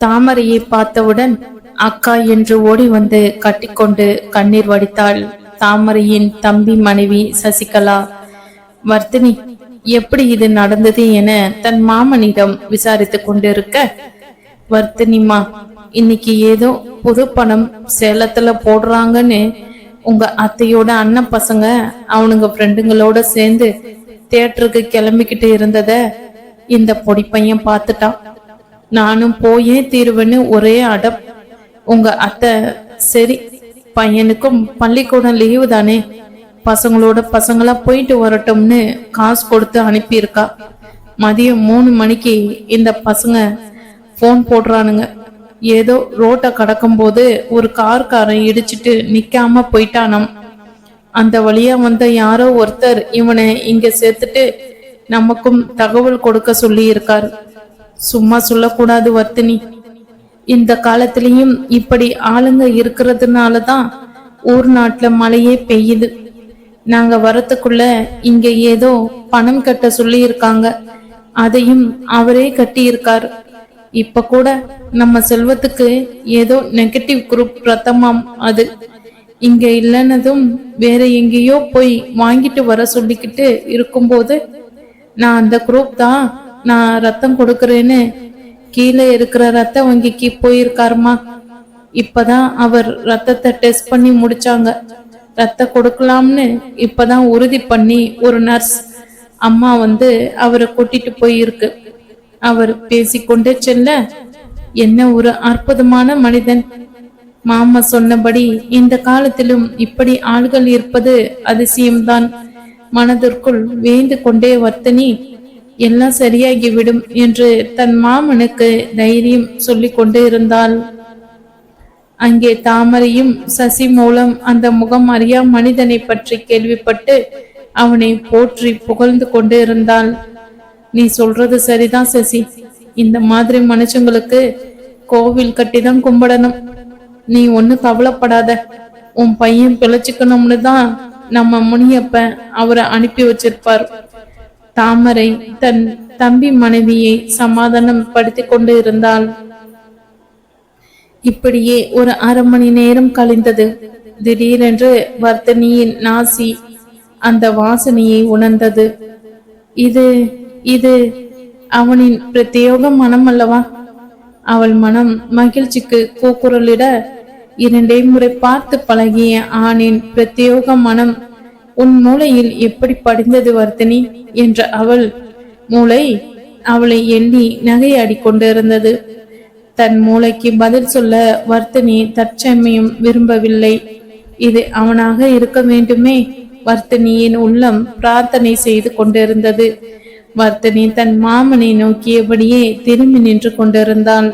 தாமரையை பார்த்தவுடன் அக்கா என்று ஓடி வந்து கட்டிக்கொண்டு கண்ணீர் வடித்தாள். தாமரையின் தம்பி மனைவி சசிகலா வர்த்தினி எப்படி இது நடந்தது என தன் மாமனிடம் விசாரித்துக் கொண்டிருக்க? வர்த்தினிமா இன்னைக்கு ஏதோ புது பணம் சேலத்துல போடுறாங்கன்னு உங்க அத்தையோட அண்ணன் பசங்க அவனுங்க ஃப்ரெண்டுங்களோட சேர்ந்து தேட்டருக்கு கிளம்பிக்கிட்டு இருந்தத இந்த பொடி பையன் பார்த்துட்டான். நானும் போயே தீருவேன்னு ஒரே அடம். உங்க அத்தை சரி பையனுக்கும் பள்ளிக்கூடம் லீவு தானே. பசங்களோட பசங்களா போயிட்டு வரட்டும்னு காசு கொடுத்து அனுப்பியிருக்கா. மதியம் மூணு மணிக்கு இந்த பசங்க ஃபோன் போடுறானுங்க. ஏதோ ரோட்டை கடக்கும் போது ஒரு கார்காரன் இடிச்சிட்டு நிக்காம போயிட்டானாம். அந்த வழியா வந்த யாரோ ஒருத்தர் இவனை இங்க சேர்த்துட்டு நமக்கும் தகவல் கொடுக்க சொல்லி இருக்காரு சும்மா சொல்லக்கூடாது வர்த்தினி. இந்த காலத்திலையும் இப்படி ஆளுங்க இருக்கிறதுனால தான் ஊர் நாட்டுல மழையே பெய்யுது. நாங்க வரத்துக்குள்ள இங்க ஏதோ பணம் கட்ட சொல்லி இருக்காங்க அதையும் அவரே கட்டி இருக்காரு இப்ப கூட நம்ம செல்வத்துக்கு ஏதோ நெகட்டிவ் குரூப் ரத்தமாம் அது. இங்க இல்லைன்னதும் வேற எங்கேயோ போய் வாங்கிட்டு வர சொல்லிக்கிட்டு இருக்கும்போது நான் அந்த குரூப் தான் நான் ரத்தம் கொடுக்கறேன்னு கீழே இருக்கிற ரத்த வங்கிக்கு போயிருக்காருமா? இப்பதான் அவர் ரத்தத்தை டெஸ்ட் பண்ணி முடிச்சாங்க. ரத்த கொடுக்கலாம்னு இப்பதான் உறுதி பண்ணி ஒரு நர்ஸ் அம்மா வந்து அவரை கூட்டிட்டு போயிருக்கு. அவர் பேசிக்கொண்டே செல்ல என்ன ஒரு அற்புதமான மனிதன். மாமா சொன்னபடி இந்த காலத்திலும் இப்படி ஆள்கள் இருப்பது அதிசயம்தான். மனதிற்குள் வேந்து கொண்டே வர்த்தனி எல்லாம் சரியாகிவிடும் என்று தன் மாமனுக்கு தைரியம் சொல்லிக் கொண்டு இருந்தாள் அங்கே தாமரையும் சசி மூலம் அந்த முகம் அறியா மனிதனை பற்றி கேள்விப்பட்டு அவனை போற்றி புகழ்ந்து கொண்டு இருந்தாள் நீ சொல்றது சரிதான் சசி. இந்த மாதிரி மனுஷங்களுக்கு கோவில் கட்டிதான் கும்பிடணும். நீ ஒண்ணு கவலைப்படாத. உன் பையன் பிழைச்சிக்கணும்னு தான் நம்ம முனியப்ப அவரை அனுப்பி வச்சிருப்பார். தாமரை தன் தம்பி மனைவியை சமாதானம் படுத்தி கொண்டு இருந்தாள். இப்படியே ஒரு அரை மணி நேரம் கழிந்தது. திடீரென்று வர்த்தனியின் நாசி அந்த வாசனையை உணர்ந்தது. இது இது அவனின் பிரத்யேக மனம் அல்லவா அவள் மனம் மகிழ்ச்சிக்கு கூக்குரலிட இரண்டே முறை பார்த்து பழகிய ஆணின் பிரத்யேக மனம் உன் மூளையில் எப்படி படிந்தது வர்த்தினி? என்ற அவள் மூளை அவளை எண்ணி நகையாடி கொண்டிருந்தது. தன் மூளைக்கு பதில் சொல்ல வர்த்தினி தற்சமையும் விரும்பவில்லை. இது அவனாக இருக்க வேண்டுமே? வர்த்தனியின் உள்ளம் பிரார்த்தனை செய்து கொண்டிருந்தது. வர்த்தனி தன் மாமனை நோக்கியபடியே திரும்பி நின்று கொண்டிருந்தாள்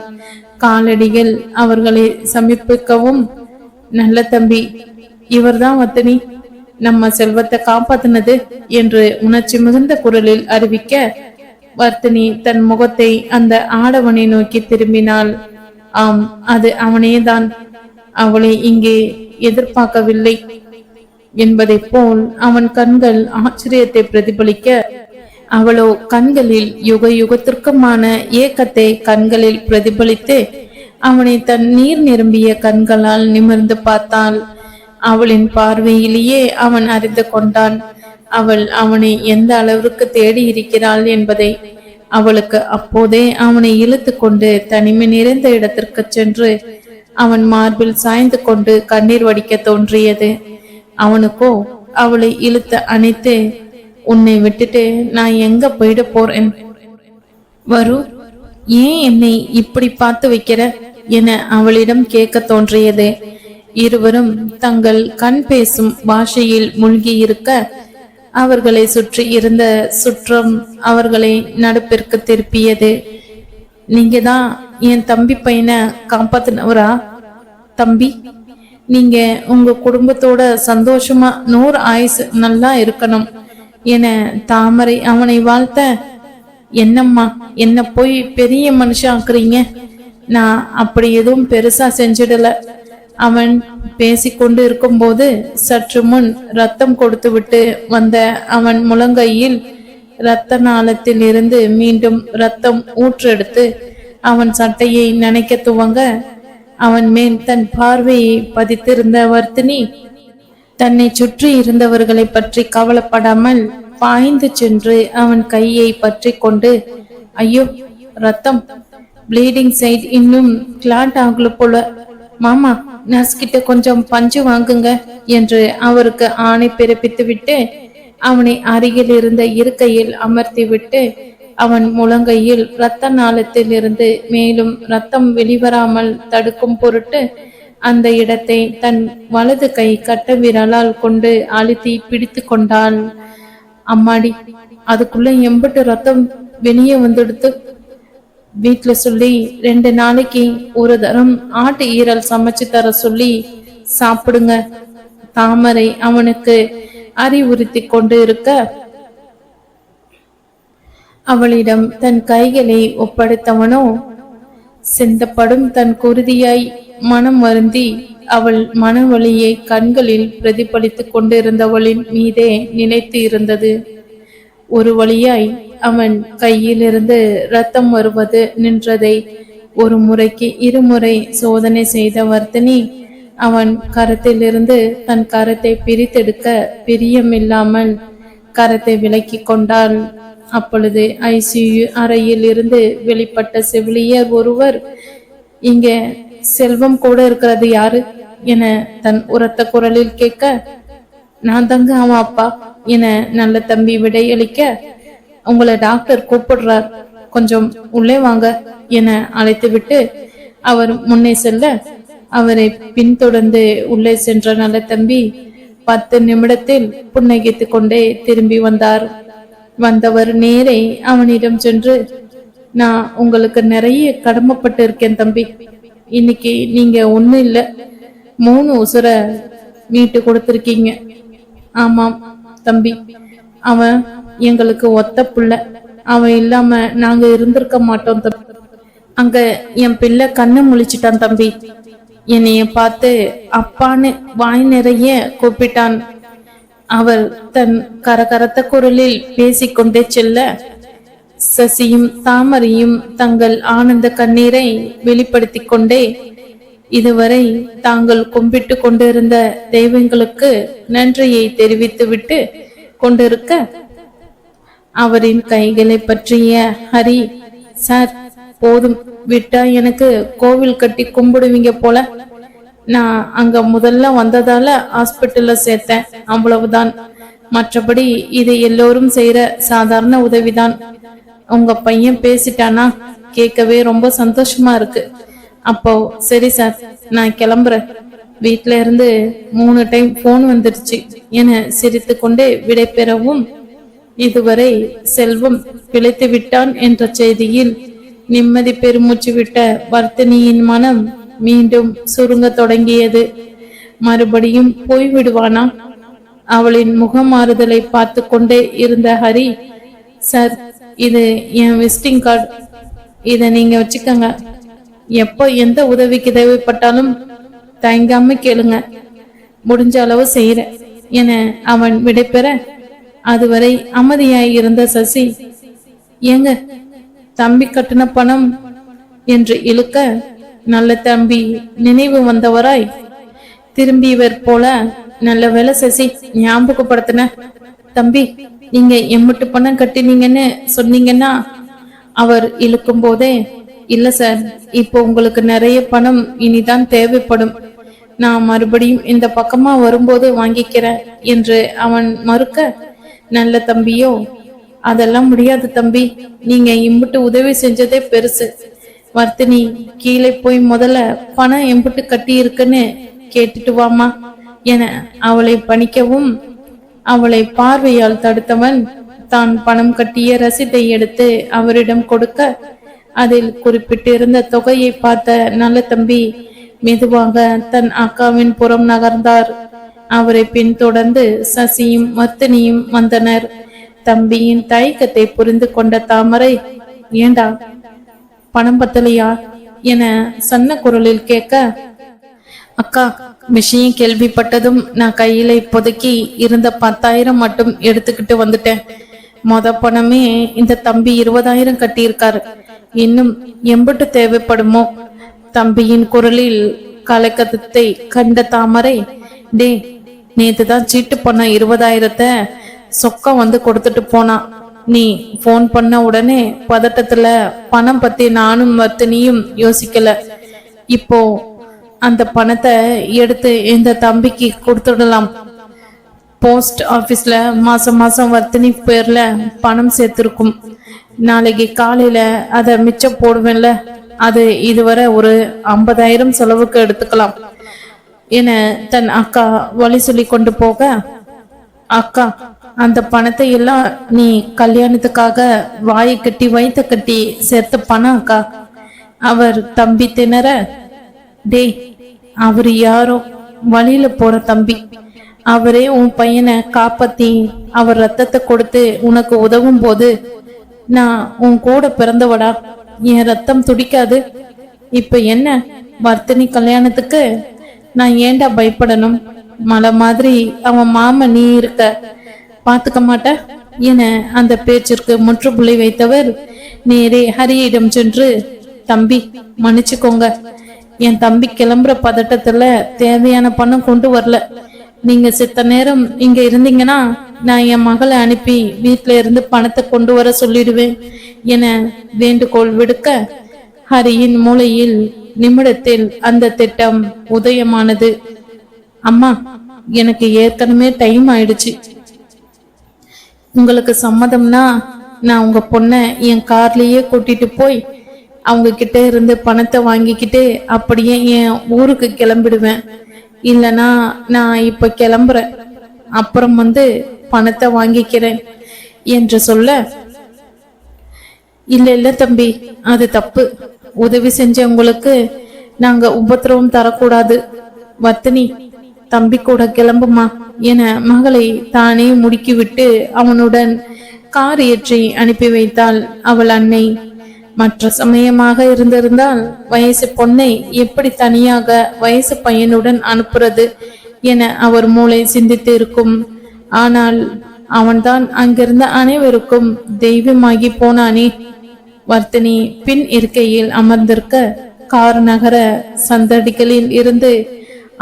காலடிகள் அவர்களை சமர்ப்பிக்கவும் நல்ல தம்பி இவர்தான் வர்த்தனி. நம்ம செல்வத்தை காப்பாத்தினது என்று உணர்ச்சி மிகுந்த குரலில் அறிவிக்க வர்த்தினி தன் முகத்தை அந்த ஆடவனை நோக்கி திரும்பினாள். ஆம் அது அவனேதான். அவளை இங்கே எதிர்பார்க்கவில்லை என்பதைப் போல் அவன் கண்கள் ஆச்சரியத்தை பிரதிபலிக்க அவளோ கண்களில் யுக யுகத்திற்குமான ஏக்கத்தை கண்களில் பிரதிபலித்து அவனை தன் நீர் நிரம்பிய கண்களால் நிமிர்ந்து பார்த்தாள். அவளின் பார்வையிலேயே அவன் அறிந்து கொண்டான். அவள் அவனை எந்த அளவிற்கு தேடி இருக்கிறாள் என்பதை அவளுக்கு அப்போதே அவனை இழுத்து கொண்டு தனிமை நிறைந்த இடத்திற்கு சென்று அவன் மார்பில் சாய்ந்து கொண்டு கண்ணீர் வடிக்க தோன்றியது. அவனுக்கோ அவளை இழுத்து அணைத்து உன்னை விட்டுட்டு நான் எங்க போயிட போறேன்? வரு ஏன் என்னை இப்படி பார்த்து வைக்கிற? என அவளிடம் கேட்க தோன்றியது. இருவரும் தங்கள் கண் பேசும் பாஷையில் மூழ்கி இருக்க அவர்களை சுற்றி இருந்த சுற்றம் அவர்களை நடுப்பிற்கு திருப்பியது. நீங்க தான் என் தம்பி பையனை காப்பாத்தினவரா? தம்பி நீங்க உங்க குடும்பத்தோட சந்தோஷமா நூறு ஆயுசு நல்லா இருக்கணும் என தாமரை அவனை வாழ்த்த என்னம்மா என்ன போய் பெரிய மனுஷன் ஆக்குறீங்க? நான் அப்படி எதுவும் பெருசா செஞ்சிடல. அவன் பேசிக்கொண்டு இருக்கும்போது சற்று முன் ரத்தம் கொடுத்துவிட்டு வந்த அவன் முழங்கையில் இரத்த நாளத்தில் இருந்து மீண்டும் ரத்தம் ஊற்றெடுத்து அவன் சட்டையை நினைக்க துவங்க அவன் மேல் தன் பார்வையை பதித்திருந்த வர்த்தினி தன்னை சுற்றி இருந்தவர்களை பற்றி கவலைப்படாமல் பாய்ந்து சென்று அவன் கையை பற்றி கொண்டு ஐயோ ரத்தம் ப்ளீடிங் சைட் இன்னும் கிளாட் ஆகல போல மாமா நர்ஸ் கிட்ட கொஞ்சம் பஞ்சு வாங்குங்க என்று அவருக்கு ஆணை பிறப்பித்து விட்டு அவனை அருகில் இருந்த இருக்கையில் அமர்த்தி விட்டு அவன் முழங்கையில் இரத்த நாளத்தில் இருந்து மேலும் ரத்தம் வெளிவராமல் தடுக்கும் பொருட்டு அந்த இடத்தை தன் வலது கை கட்ட விரலால் கொண்டு அழுத்தி பிடித்து கொண்டாள். அம்மாடி அதுக்குள்ள எம்பட்டு ரத்தம் வெளியே வந்துடுத்து வீட்டுல சொல்லி ரெண்டு நாளைக்கு ஒரு தரம் ஆட்டு ஈரல் சமைச்சு தர சொல்லி சாப்பிடுங்க. தாமரை அவனுக்கு அறிவுறுத்தி கொண்டு இருக்க அவளிடம் தன் கைகளை ஒப்படைத்தவனோ சிந்தப்படும் தன் குருதியாய் மனம் வருந்தி அவள் மனவழியை கண்களில் பிரதிபலித்துக் கொண்டிருந்தவளின் மீதே நினைத்து இருந்தது. ஒரு வழியாய் அவன் கையிலிருந்து ரத்தம் வருவது நின்றதை ஒரு முறைக்கு இருமுறை சோதனை செய்த வர்த்தனி அவன் கரத்திலிருந்து தன் கரத்தை பிரித்தெடுக்க பிரியமில்லாமல் கரத்தை விலக்கி கொண்டாள். அப்பொழுது ஐசியு அறையில் இருந்து வெளிப்பட்ட செவிலியர் ஒருவர் இங்க செல்வம் கூட இருக்கிறது யாரு? என தன் உரத்த குரலில் கேட்க நான் தங்க அவன் அப்பா என நல்ல தம்பி விடையளிக்க உங்களை டாக்டர் கூப்பிடுறார். கொஞ்சம் உள்ளே வாங்க என அழைத்துவிட்டு அவர் முன்னே செல்ல அவரை பின்தொடர்ந்து உள்ளே சென்ற நல்ல தம்பி பத்து நிமிடத்தில் புன்னகித்து கொண்டே திரும்பி வந்தார். வந்தவர் நேரே அவனிடம் சென்று நான் உங்களுக்கு நிறைய கடமைப்பட்டு இருக்கேன் தம்பி. இன்னைக்கு நீங்க ஒண்ணு இல்ல. மூணு உசுர மீட்டு கொடுத்திருக்கீங்க. ஆமாம் தம்பி. அவன் எங்களுக்கு ஒத்த புள்ள. அவன் இல்லாம நாங்க இருந்திருக்க மாட்டோம் தம்பி. அங்க என் பிள்ளை கண்ணு முழிச்சிட்டான் தம்பி. என்னைய பார்த்து அப்பான்னு வாய் நிறைய கூப்பிட்டான். அவர் தன் கரகரத்த குரலில் பேசிக்கொண்டே செல்ல சசியும் தாமரையும் தங்கள் ஆனந்த கண்ணீரை வெளிப்படுத்திக் கொண்டே இதுவரை தாங்கள் கும்பிட்டு கொண்டிருந்த தெய்வங்களுக்கு நன்றியை தெரிவித்துவிட்டு கொண்டிருக்க அவரின் கைகளை பற்றிய ஹரி சார் போதும். விட்டா எனக்கு கோவில் கட்டி கும்பிடுவீங்க போல. நான் அங்க முதல்ல வந்ததால ஹாஸ்பிட்டல்ல சேர்த்தேன். அவ்வளவுதான். மற்றபடி இது எல்லோரும் செய்யற சாதாரண உதவிதான். உங்க பையன் பேசிட்டானா? கேட்கவே ரொம்ப சந்தோஷமா இருக்கு. அப்போ சரி சார் நான் கிளம்புறேன். வீட்டில இருந்து மூணு டைம் போன் வந்துடுச்சு. என சிரித்து கொண்டே விடைபெறவும் இதுவரை செல்வம் பிழைத்து விட்டான் என்ற செய்தியில் நிம்மதி பெருமூச்சு விட்ட வர்த்தினியின் மனம் மீண்டும் சுருங்க தொடங்கியது. மறுபடியும் போய்விடுவானா அவளின் முகமாறுதலை பார்த்து கொண்டே இருந்த ஹரி சார் இது என் விசிட்டிங் கார்டு. இதை நீங்க வச்சுக்கோங்க. எப்போ எந்த உதவிக்கு தேவைப்பட்டாலும் தயங்காம கேளுங்க. முடிஞ்ச அளவு செய்யறேன் என அவன் விடைபெற அதுவரை அமைதியாய் இருந்த சசி ஏங்க தம்பி கட்டின பணம் என்று இழுக்க நல்ல தம்பி நினைவு வந்தவராய். திரும்பியவர் போல நல்ல வேலை சசி ஞாபகப்படுத்தின. தம்பி நீங்க எம்மட்டு பணம் கட்டினீங்கன்னு சொன்னீங்கன்னா அவர் இழுக்கும் போதே இல்ல சார் இப்போ உங்களுக்கு நிறைய பணம் இனிதான் தேவைப்படும். நான் மறுபடியும் இந்த பக்கமா வரும்போது வாங்கிக்கிறேன் என்று அவன் மறுக்க நல்ல தம்பியோ அதெல்லாம் முடியாது தம்பி. நீங்க இம்புட்டு உதவி செஞ்சதே பெருசு. வர்த்தினி கீழே போய் முதல்ல பணம் எம்புட்டு கட்டி இருக்குன்னு கேட்டுட்டு வாமா என அவளை பணிக்கவும் அவளை பார்வையால் தடுத்தவன் தான் பணம் கட்டிய ரசீதை எடுத்து அவரிடம் கொடுக்க அதில் குறிப்பிட்டிருந்த தொகையை பார்த்த நல்ல தம்பி மெதுவாக தன் அக்காவின் புறம் நகர்ந்தார். அவரை பின்தொடர்ந்து சசியும் மர்த்தினியும் வந்தனர். தம்பியின் தயக்கத்தை புரிந்து கொண்ட தாமரை ஏண்டா பணம் பத்தலையா? என சன்ன குரலில் கேட்க அக்கா விஷயம் கேள்விப்பட்டதும் நான் கையில இப்போதைக்கு இருந்த பத்தாயிரம் மட்டும் எடுத்துக்கிட்டு வந்துட்டேன். மொத பணமே இந்த தம்பி இருபதாயிரம் கட்டியிருக்காரு. இன்னும் எம்பட்டு தேவைப்படுமோ? தம்பியின் குரலில் கலக்கத்தை கண்ட தாமரை டே நேத்து தான் சீட்டு பண்ண இருபதாயிரத்தை சொக்கம் வந்து கொடுத்துட்டு போனான் நீ ஃபோன் பண்ண உடனே பதட்டத்துல பணம் பத்தி நானும் வர்த்தினியும் யோசிக்கல. இப்போ அந்த பணத்தை எடுத்து இந்த தம்பிக்கு கொடுத்துடலாம். போஸ்ட் ஆபீஸ்ல மாசம் மாசம் வர்த்தினி பேர்ல பணம் சேர்த்திருக்கும். நாளைக்கு காலையில அதை மிச்சம் போடுவேன்ல அது இதுவரை ஒரு ஐம்பதாயிரம் செலவுக்கு எடுத்துக்கலாம் என தன் அக்கா வழி சொல்லி கொண்டு போக அக்கா அந்த பணத்தை எல்லாம் நீ கல்யாணத்துக்காக வாயை கட்டி வயித்த கட்டி சேர்த்த பணம் அக்கா. அவர் தம்பி திணற டேய் அவர் யாரோ? வழியில போற தம்பி. அவரே உன் பையனை காப்பாத்தி அவர் ரத்தத்தை கொடுத்து உனக்கு உதவும் போது நான் உன் கூட பிறந்தவடா. என் ரத்தம் துடிக்காது. இப்ப என்ன? வர்த்தினி கல்யாணத்துக்கு? நான் ஏன்டா பயப்படணும்? மலை மாதிரி அவன் மாம நீ இருக்க. பாத்துக்க மாட்ட. என அந்த பேச்சிற்கு முற்றுப்புள்ளி வைத்தவர் நேரே ஹரியிடம் சென்று தம்பி மன்னிச்சுக்கோங்க. என் தம்பி கிளம்புற பதட்டத்துல தேவையான பணம் கொண்டு வரல. நீங்க சித்த நேரம் இங்க இருந்தீங்கன்னா நான் என் மகளை அனுப்பி வீட்டுல இருந்து பணத்தை கொண்டு வர சொல்லிடுவேன் என வேண்டுகோள் விடுக்க ஹரியின் மூளையில் நிமிடத்தில் அந்த திட்டம் உதயமானது. அம்மா எனக்கு ஏற்கனவே டைம் ஆயிடுச்சு. உங்களுக்கு சம்மதம்னா நான் உங்க பொண்ணை என் கார்லயே கூட்டிட்டு போய் அவங்க கிட்ட இருந்து பணத்தை வாங்கிக்கிட்டு அப்படியே என் ஊருக்கு கிளம்பிடுவேன். இல்லனா நான் இப்ப கிளம்புறேன். அப்புறம் வந்து பணத்தை வாங்கிக்கிறேன் என்று சொல்ல இல்ல இல்ல தம்பி அது தப்பு. உதவி செஞ்சவங்களுக்கு நாங்க உபத்திரவம் தரக்கூடாது. வத்தினி தம்பி கூட கிளம்புமா? என மகளை தானே முடுக்கிவிட்டு அவனுடன் கார் ஏற்றி அனுப்பி வைத்தாள் அவள் அன்னை. மற்ற சமயமாக இருந்திருந்தால் வயசு பொண்ணை எப்படி தனியாக வயசு பையனுடன் அனுப்புறது என அவர் மூளை சிந்தித்து இருக்கும் ஆனால் அவன்தான் அங்கிருந்த அனைவருக்கும் தெய்வமாகி போனானே. வர்த்தினி பின் இருக்கையில் அமர்ந்திருக்க கார் நகர சந்தடிகளில் இருந்து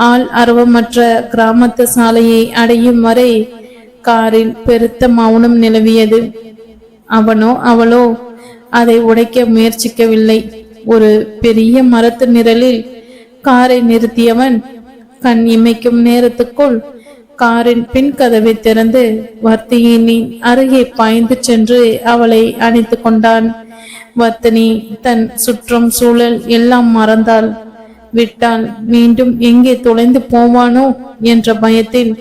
ஆள் அருவமற்ற கிராமத்து சாலையை அடையும் வரை காரில் பெருத்த மௌனம் நிலவியது. அவனோ அவளோ அதை உடைக்க முயற்சிக்கவில்லை. ஒரு பெரிய மரத்து நிழலில் காரை நிறுத்தியவன் கண் இமைக்கும் நேரத்துக்குள் காரின் பின் கதவை திறந்து வர்த்தியினின் அருகே பாய்ந்து சென்று அவளை அணைத்து கொண்டான். வர்த்தினி தன் சுற்றம் சூழல் எல்லாம் மறந்தாள். விட்டால் மீண்டும் எங்கே தொலைந்து போவானோ? என்ற பயத்தில்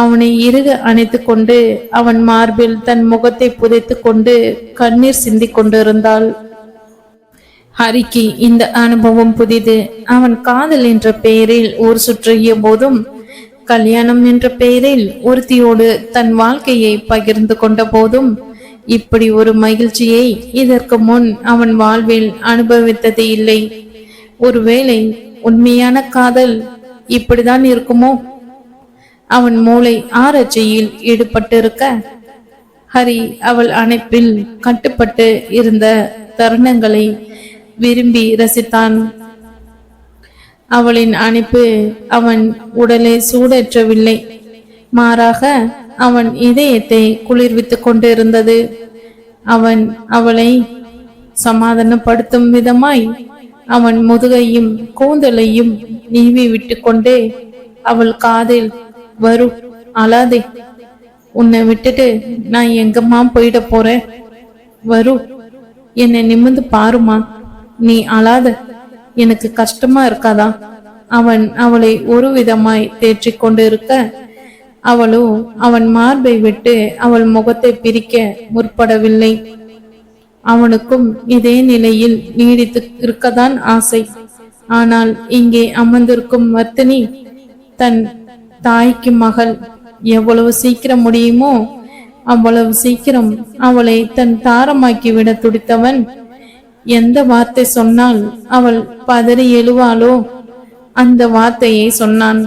அவனை இறுக அணைத்து கொண்டு அவன் மார்பில் தன் முகத்தை புதைத்து கொண்டு கண்ணீர் சிந்திக் கொண்டிருந்தாள் ஹரிக்கு இந்த அனுபவம் புதிது. அவன் காதல் என்ற பெயரில் ஊர் சுற்றிய போதும் கல்யாணம் என்ற பெயரில் ஒருத்தியோடு தன் வாழ்க்கையை பகிர்ந்து கொண்ட போதும் இப்படி ஒரு மகிழ்ச்சியை இதற்கு முன் அவன் வாழ்வில் அனுபவித்தது இல்லை. ஒருவேளை உண்மையான காதல் இப்படிதான் இருக்குமோ? அவன் மூளை ஆராய்ச்சியில் ஈடுபட்டிருக்க. ஹரி அவள் அணைப்பில் கட்டுப்பட்டு இருந்த தருணங்களை விரும்பி ரசித்தான். அவளின் அணைப்பு அவன் உடலை சூடேற்றவில்லை. மாறாக அவன் இதயத்தை குளிர்வித்துக் கொண்டிருந்தது. அவன் அவளை சமாதானப்படுத்தும் விதமாய் அவன் முதுகையும் கூந்தலையும் நீவி விட்டுக்கொண்டே அவள் காதில் வரு அழாதே. உன்னை விட்டுட்டு நான் எங்கம்மா போயிட போறேன். வரு என்னை நிமிர்ந்து பாருமா. நீ அழாத. எனக்கு கஷ்டமா இருக்காதா? அவன் அவளை ஒரு விதமாய் தேற்றிக் கொண்டிருக்க அவளோ அவன் மார்பை விட்டு அவள் முகத்தை பிரிக்க முற்படவில்லை. அவனுக்கும் இதே நிலையில் நீடித்து இருக்கதான் ஆசை. ஆனால் இங்கே அமர்ந்திருக்கும் வர்த்தினி தன் தாய்க்கு மகள் எவ்வளவு சீக்கிரம் முடியுமோ அவ்வளவு சீக்கிரம் அவளை தன் தாரமாக்கி விட துடித்தவன். எந்த வார்த்தை சொன்னால் அவள் பதறி எழுவாளோ? அந்த வார்த்தையை சொன்னான்.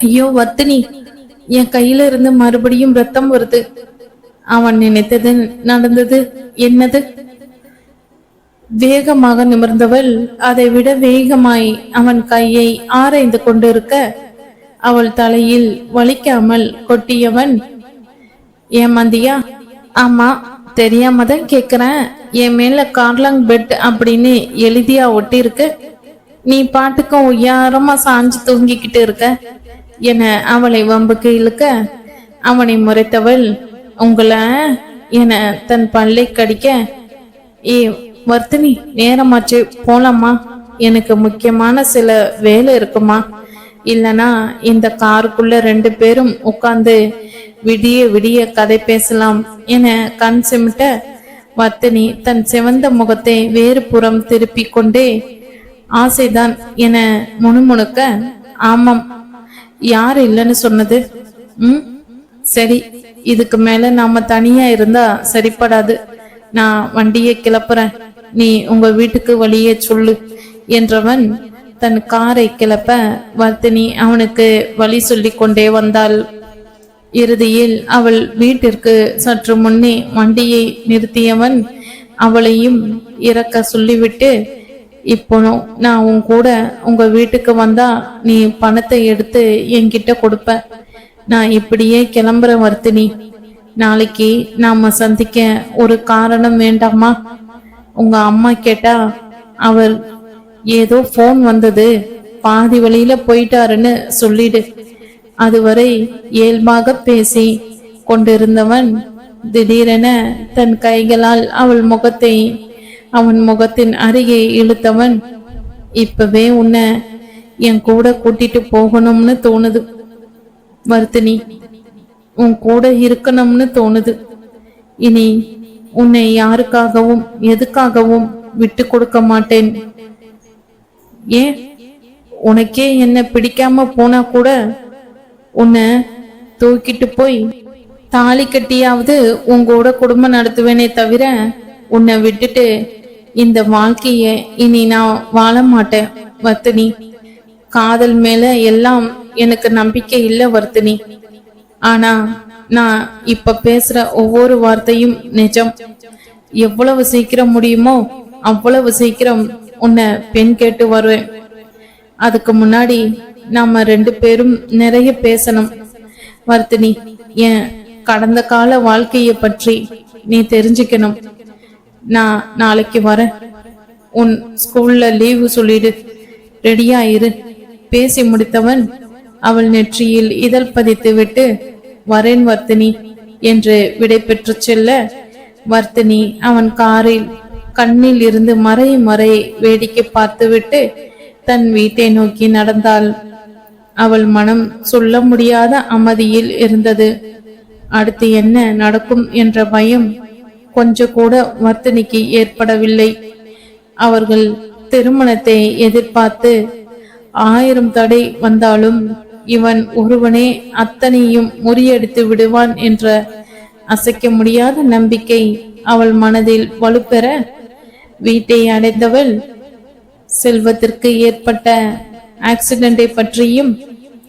ஐயோ வத்தினி என் கையில இருந்து மறுபடியும் ரத்தம் வருது. அவன் நினைத்தது நடந்தது என்னது? வேகமாக நிமிர்ந்தவள் அதை விட வேகமாய் அவன் கையை ஆராய்ந்து கொண்டிருக்க அவள் தலையில் வலிக்காமல் கொட்டியவன் ஏமாந்தியா ஆமா தெரியாம தான் கேக்குறேன். என் மேல கார்லாங் பெட் அப்படின்னு எழுதியா ஒட்டிருக்கு நீ பாட்டுக்கும் உயாரமா சாஞ்சு தூங்கிக்கிட்டு இருக்க. என அவளை வம்புக்கு இழுக்க அவனை முறைத்தவள் உங்களை என தன் பல்லை கடிக்க ஏ வர்த்தினி நேரமாச்சு போலாமா எனக்கு முக்கியமான சில வேலை இருக்குமா? இல்லனா இந்த காருக்குள்ள ரெண்டு பேரும் உட்காந்து விடிய விடிய கதை பேசலாம் என கண் சிமிட்ட வர்த்தினி தன் சிவந்த முகத்தை வேறு புறம் திருப்பி கொண்டே ஆசைதான் என முணுமுணுக்க ஆமாம் யார் இல்லைன்னு சொன்னது? ம் சரி இதுக்கு மேல நாம தனியா இருந்தா சரிப்படாது. நான் வண்டியை கிளப்புறேன். நீ உங்க வீட்டுக்கு வழியே சொல்லு என்றவன் தன் காரை கிளப்ப வர்த்தினி அவனுக்கு வழி சொல்லி கொண்டே வந்தாள். இறுதியில் அவள் வீட்டிற்கு சற்று முன்னே வண்டியை நிறுத்தியவன் அவளையும் இறக்க சொல்லிவிட்டு இப்போ நான் உன் கூட உங்க வீட்டுக்கு வந்தா நீ பணத்தை எடுத்து என்கிட்ட கொடுப்ப. நான் இப்படியே கிளம்புற வர்த்தினி நாளைக்கு நாம சந்திக்க ஒரு காரணம் வேண்டாமா? உங்க அம்மா கேட்டா அவர் ஏதோ ஃபோன் வந்தது. பாதி வழியில போயிட்டாருன்னு சொல்லிடு. அதுவரை இயல்பாக பேசி கொண்டிருந்தவன் திடீரென தன் கைகளால் அவள் முகத்தை அவன் முகத்தின் அருகே இழுத்தவன் இப்பவே உன்னை என் கூட கூட்டிட்டு போகணும்னு தோணுது வர்த்தினி. உன் கூட இருக்கணும்னு தோணுது. இனி உன்னை யாருக்காகவும் எதுக்காகவும் விட்டு கொடுக்க மாட்டேன். ஏன்? உனக்கே என்ன பிடிக்காம போனா கூட உன்னை தூக்கிட்டு போய் தாலி கட்டியாவது உன் கூட குடும்பம் நடத்துவேனே தவிர உன்னை விட்டுட்டு இந்த வாழ்க்கைய இனி நான் வாழ மாட்டேன் வர்த்தினி காதல் மேல எல்லாம் எனக்கு நம்பிக்கை இல்ல வர்த்தினி ஆனா நான் இப்ப பேசுற ஒவ்வொரு வார்த்தையும் நிஜம். எவ்வளவு சீக்கிரம் முடியுமோ அவ்வளவு சீக்கிரம் உன்னை பெண் கேட்டு வருவேன். அதுக்கு முன்னாடி நாம ரெண்டு பேரும் நிறைய பேசணும். வர்த்தினி என் கடந்த கால வாழ்க்கைய பற்றி நீ தெரிஞ்சுக்கணும். நான் நாளைக்கு வரேன். உன் ஸ்கூல்ல லீவு சொல்லிடு. ரெடியா இரு. பேசி முடித்தவன் அவள் நெற்றியில் இதழ் பதித்து விட்டு வரேன் வர்த்தினி என்று விடை பெற்று செல்ல வர்த்தினி அவன் காரில் கண்ணில் இருந்து மறை மறை வேடிக்கை பார்த்துவிட்டு தன் வீட்டை நோக்கி நடந்தாள். அவள் மனம் சொல்ல முடியாத அமைதியில் இருந்தது. அடுத்து என்ன நடக்கும் என்ற பயம் கொஞ்சம் கூட வர்த்தனிக்கு ஏற்படவில்லை. அவர்கள் திருமணத்தை எதிர்பார்த்து ஆயிரம் தடை வந்தாலும் இவன் ஒருவனே அத்தனையும் முறியடித்து விடுவான் என்ற அசைக்க முடியாத நம்பிக்கை அவள் மனதில் வலுப்பெற வீட்டை அடைந்தவள் செல்வத்திற்கு ஏற்பட்ட ஆக்சிடென்டை பற்றியும்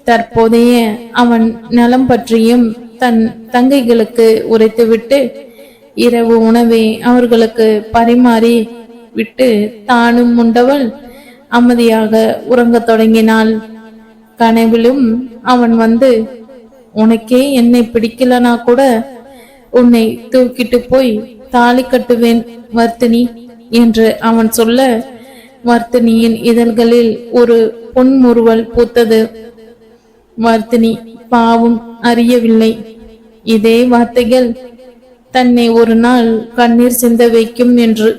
தற்போதைய அவன் நலம் பற்றியும் தன் தங்கைகளுக்கு உரைத்துவிட்டு இரவு உணவை அவர்களுக்கு பரிமாறி விட்டு தானும் உண்டவள் அமைதியாக உறங்கத் தொடங்கினாள். கனவிலும் அவன் வந்து உனக்கே என்னை பிடிக்கலனா கூட உன்னை தூக்கிட்டு போய் தாலி கட்டுவேன் வர்த்தினி என்று அவன் சொல்ல வர்த்தினியின் இதழ்களில் ஒரு பொன்முறுவல் பூத்தது. வர்த்தினி பாவம் அறியவில்லை. இதே வார்த்தைகள் தன்னை ஒரு நாள் கண்ணீர் சிந்த வைக்கும் என்று